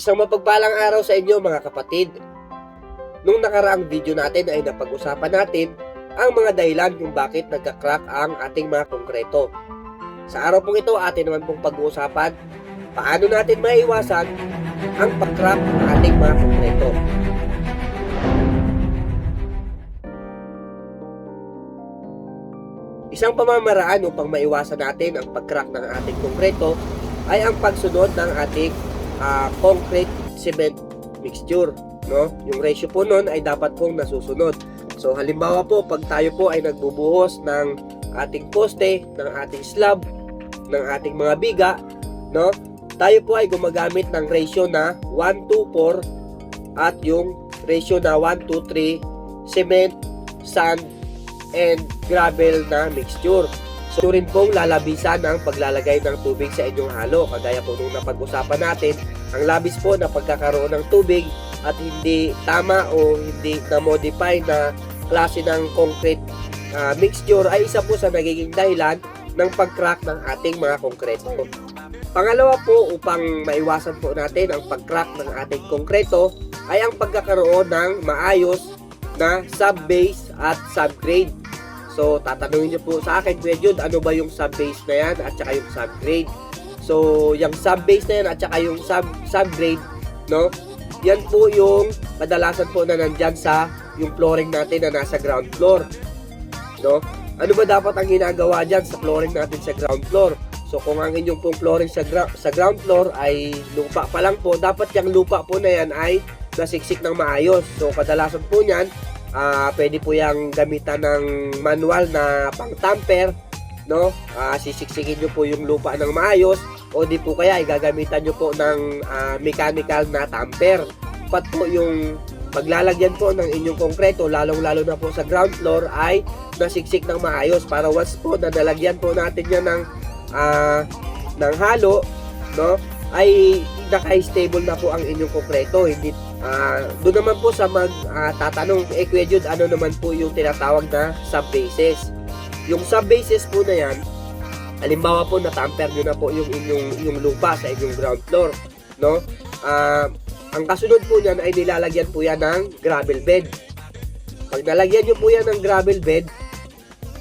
Isang mapagpalang araw sa inyo mga kapatid. Nung nakaraang video natin ay napag-usapan natin ang mga dahilan kung bakit nagka-crack ang ating mga konkreto. Sa araw pong ito, atin naman pong pag-uusapan paano natin maiwasan ang pag-crack ng ating mga konkreto. Isang pamamaraan upang maiwasan natin ang pag-crack ng ating konkreto ay ang pagsunod ng ating ah, concrete cement mixture no? Yung ratio po nun ay dapat pong nasusunod. So halimbawa po pag tayo po ay nagbubuhos ng ating poste ng ating slab ng ating mga biga no? Tayo po ay gumagamit ng ratio na 1 to 4 at yung ratio na 1 to 3 cement sand and gravel na mixture So rin pong lalabisan ang paglalagay ng tubig sa inyong halo. Kagaya po nung napag-usapan natin, ang labis po na pagkakaroon ng tubig at hindi tama o hindi na-modify na klase ng concrete ah, mixture ay isa po sa nagiging dahilan ng pag-crack ng ating mga konkreto. Pangalawa po upang maiwasan po natin ang pag-crack ng ating konkreto ay ang pagkakaroon ng maayos na sub-base at subgrade So, tatanungin niyo po sa akin, Kuya Jude, ano ba yung sub-base na yan at saka yung subgrade? So, yung sub-base na yan at saka yung sub subgrade, no? Yan po yung kadalasan po na nandyan sa yung flooring natin na nasa ground floor. No? Ano ba dapat ang ginagawa dyan sa flooring natin sa ground floor? So, kung ang inyong pong flooring sa, gra- sa ground floor ay lupa pa lang po, dapat yung lupa po na yan ay nasiksik ng maayos. So, kadalasan po niyan, Ah, pwede po yung gamitan ng manual na pang tamper, no? Ah, sisiksikin nyo po yung lupa ng maayos o di po kaya igagamitan nyo po ng ah, mechanical na tamper. Pat po yung paglalagyan po ng inyong konkreto, lalong-lalo na po sa ground floor ay nasiksik ng maayos para once po na nalagyan po natin yan ng ah, ng halo, no? ay naka-stable na po ang inyong konkreto. Hindi Ah, doon naman po sa mag ah, tatanong, eh Jude, ano naman po yung tinatawag na sub-bases? Yung sub-bases po na yan, halimbawa po na-tamper nyo na po yung inyong yung lupa sa inyong ground floor, no? Ah, ang kasunod po niyan ay nilalagyan po yan ng gravel bed. Pag nalagyan nyo po yan ng gravel bed,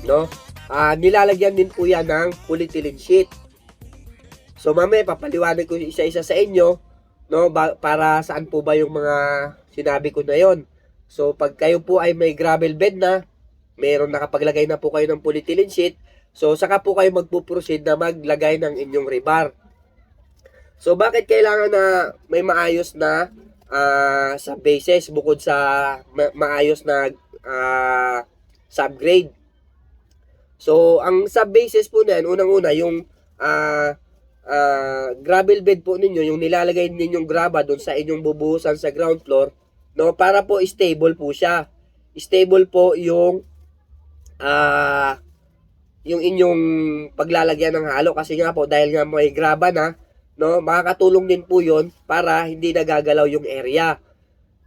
no? Ah, nilalagyan din po yan ng polyethylene sheet. So mamaya papaliwanag ko isa-isa sa inyo no ba, para saan po ba yung mga sinabi ko na yon so pag kayo po ay may gravel bed na meron nakapaglagay na po kayo ng polyethylene sheet so saka po kayo magpo-proceed na maglagay ng inyong rebar. So bakit kailangan na may maayos na ah, sa bases bukod sa ma- maayos na ah, subgrade? So ang sub bases po na yan unang-una yung ah ah, gravel bed po ninyo, yung nilalagay ninyong graba doon sa inyong bubuhusan sa ground floor, no, para po stable po siya. Stable po yung ah yung inyong paglalagyan ng halo kasi nga po dahil nga may graba na, no, makakatulong din po 'yon para hindi nagagalaw yung area.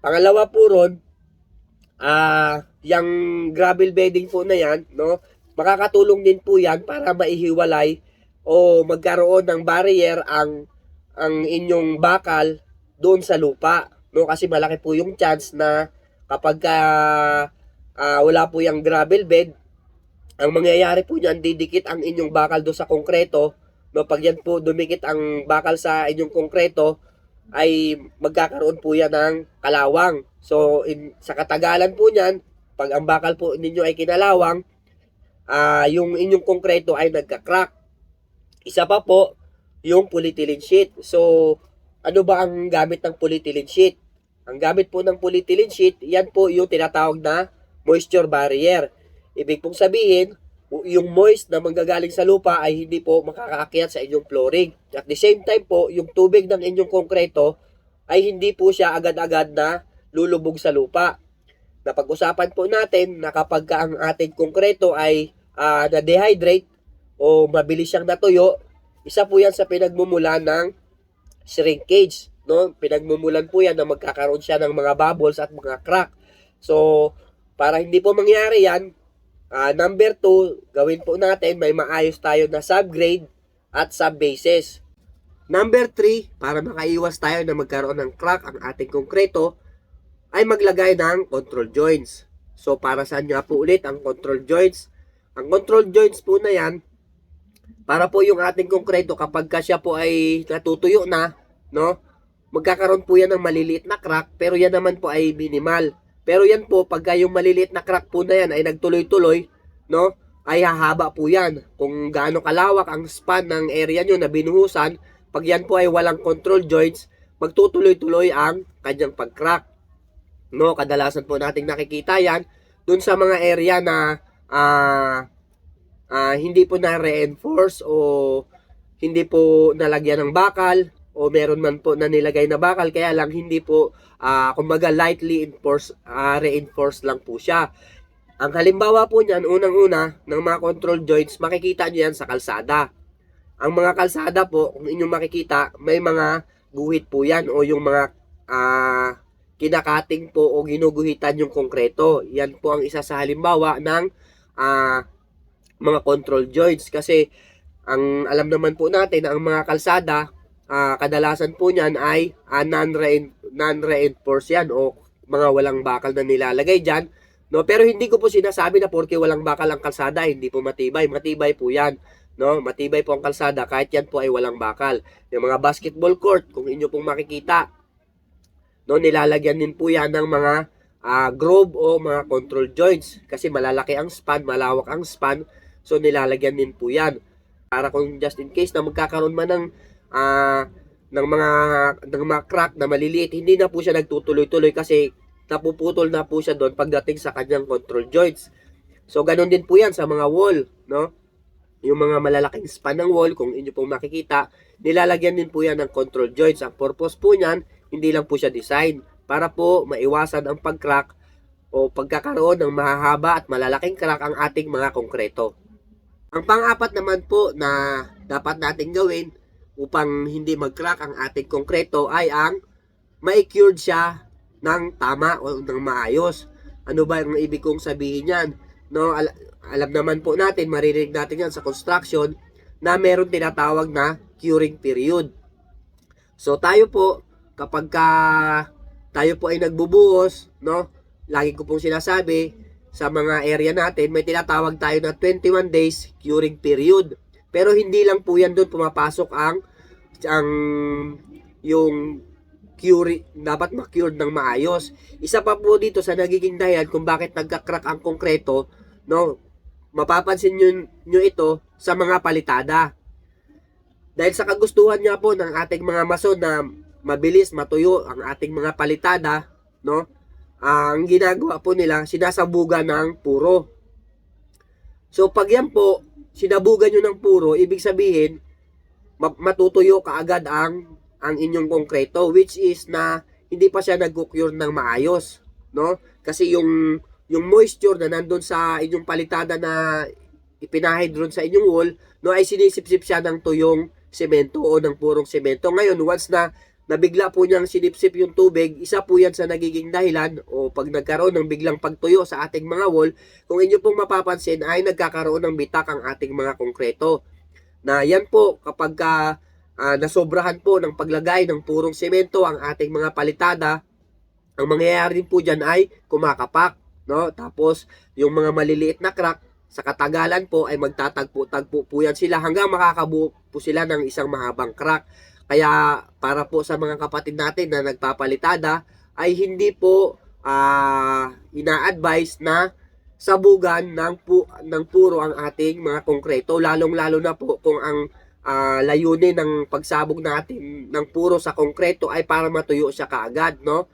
Pangalawa po ron, ah, yung gravel bedding po na yan, no, makakatulong din po yan para maihiwalay o magkaroon ng barrier ang ang inyong bakal doon sa lupa no? Kasi malaki po yung chance na kapag ka, ah, wala po yung gravel bed ang mangyayari po niyan didikit ang inyong bakal doon sa konkreto no? Pag yan po dumikit ang bakal sa inyong konkreto ay magkakaroon po yan ng kalawang. So in, sa katagalan po niyan pag ang bakal po ninyo ay kinalawang ah yung inyong konkreto ay nagka-crack isa pa po, yung polyethylene sheet. So, ano ba ang gamit ng polyethylene sheet? Ang gamit po ng polyethylene sheet, yan po yung tinatawag na moisture barrier. Ibig pong sabihin, yung moist na manggagaling sa lupa ay hindi po makakaakyat sa inyong flooring. At the same time po, yung tubig ng inyong konkreto ay hindi po siya agad-agad na lulubog sa lupa. Napag-usapan po natin na kapag ka ang ating konkreto ay ah, na-dehydrate, o mabilis siyang natuyo, isa po yan sa pinagmumula ng shrinkage. No? Pinagmumulan po yan na magkakaroon siya ng mga bubbles at mga crack. So, para hindi po mangyari yan, ah, number 2, gawin po natin, may maayos tayo na subgrade at subbases. Number 3, para makaiwas tayo na magkaroon ng crack ang ating konkreto, ay maglagay ng control joints. So, para saan nga po ulit ang control joints? Ang control joints po na yan, para po yung ating konkreto kapag ka siya po ay natutuyo na, no? Magkakaroon po yan ng maliliit na crack, pero yan naman po ay minimal. Pero yan po, pagka yung maliliit na crack po na yan ay nagtuloy-tuloy, no? Ay hahaba po yan. Kung gaano kalawak ang span ng area nyo na binuhusan, pag yan po ay walang control joints, magtutuloy-tuloy ang kanyang pag-crack. No, kadalasan po nating nakikita yan dun sa mga area na ah ah, hindi po na-reinforce o hindi po nalagyan ng bakal o meron man po na nilagay na bakal kaya lang hindi po ah, kumbaga lightly enforce, ah, reinforced lang po siya. Ang halimbawa po niyan, unang-una, ng mga control joints, makikita niyo yan sa kalsada. Ang mga kalsada po, kung inyong makikita, may mga guhit po yan o yung mga ah, kinakating po o ginuguhitan yung konkreto. Yan po ang isa sa halimbawa ng ah, mga control joints. Kasi ang alam naman po natin na ang mga kalsada ah, kadalasan po niyan ay ah, non-rein- non-reinforced yan o mga walang bakal na nilalagay diyan no pero hindi ko po sinasabi na porke walang bakal ang kalsada hindi po matibay. Matibay po yan no? Matibay po ang kalsada kahit yan po ay walang bakal. Yung mga basketball court kung inyo pong makikita no nilalagyan din po yan ng mga ah, groove o mga control joints. Kasi malalaki ang span malawak ang span so nilalagyan din po yan. Para kung just in case na magkakaroon man ng ah, ng mga ng mga crack na maliliit hindi na po siya nagtutuloy-tuloy kasi napuputol na po siya doon pagdating sa kanyang control joints. So ganun din po yan sa mga wall no? Yung mga malalaking span ng wall kung inyo pong makikita nilalagyan din po yan ng control joints. Ang purpose po niyan hindi lang po siya design. Para po maiwasan ang pag-crack o pagkakaroon ng mahahaba at malalaking crack ang ating mga konkreto. Ang pang-apat naman po na dapat nating gawin upang hindi mag-crack ang ating konkreto ay ang ma-cured siya ng tama o ng maayos. Ano ba ang ibig kong sabihin yan? No, al- alam naman po natin, maririnig natin yan sa construction na meron tinatawag na curing period. So tayo po, kapag ka tayo po ay nagbubuhos, no? Lagi ko pong sinasabi sa mga area natin, may tinatawag tayo na 21 days curing period. Pero hindi lang po yan doon pumapasok ang ang yung cure dapat ma-cured ng maayos. Isa pa po dito sa nagiging dahilan kung bakit nagka-crack ang konkreto, no? Mapapansin nyo, nyo ito sa mga palitada. Dahil sa kagustuhan nga po ng ating mga mason na mabilis matuyo ang ating mga palitada, no? Ang ginagawa po nila, sinasabugan ng puro. So pag yan po, sinabugan nyo ng puro, ibig sabihin, ma- matutuyo kaagad ang ang inyong konkreto which is na hindi pa siya nag-cure ng maayos, no? Kasi yung yung moisture na nandun sa inyong palitada na ipinahid ron sa inyong wall, no, ay sinisipsip siya ng tuyong semento o ng purong semento. Ngayon, once na nabigla po niyang sinipsip yung tubig, isa po yan sa nagiging dahilan o pag nagkaroon ng biglang pagtuyo sa ating mga wall, kung inyo pong mapapansin ay nagkakaroon ng bitak ang ating mga konkreto. Na yan po kapag ka, ah, nasobrahan po ng paglagay ng purong semento ang ating mga palitada, ang mangyayari po dyan ay kumakapak. No? Tapos yung mga maliliit na crack, sa katagalan po ay magtatagpo-tagpo po yan sila hanggang makakabuo po sila ng isang mahabang crack. Kaya para po sa mga kapatid natin na nagpapalitada ay hindi po ah, ina-advise na sabugan ng pu- ng puro ang ating mga konkreto lalong-lalo na po kung ang ah, layunin ng pagsabog natin ng puro sa konkreto ay para matuyo siya kaagad no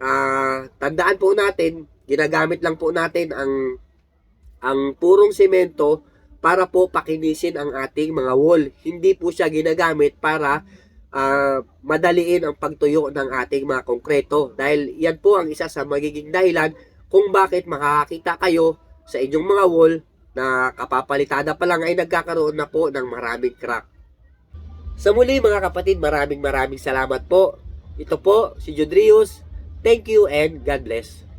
Ah, tandaan po natin ginagamit lang po natin ang ang purong semento para po pakinisin ang ating mga wall. Hindi po siya ginagamit para ah, madaliin ang pagtuyo ng ating mga konkreto. Dahil yan po ang isa sa magiging dahilan kung bakit makakakita kayo sa inyong mga wall na kapapalitada pa lang ay nagkakaroon na po ng maraming crack. Sa muli mga kapatid, maraming maraming salamat po. Ito po si Judrius. Thank you and God bless.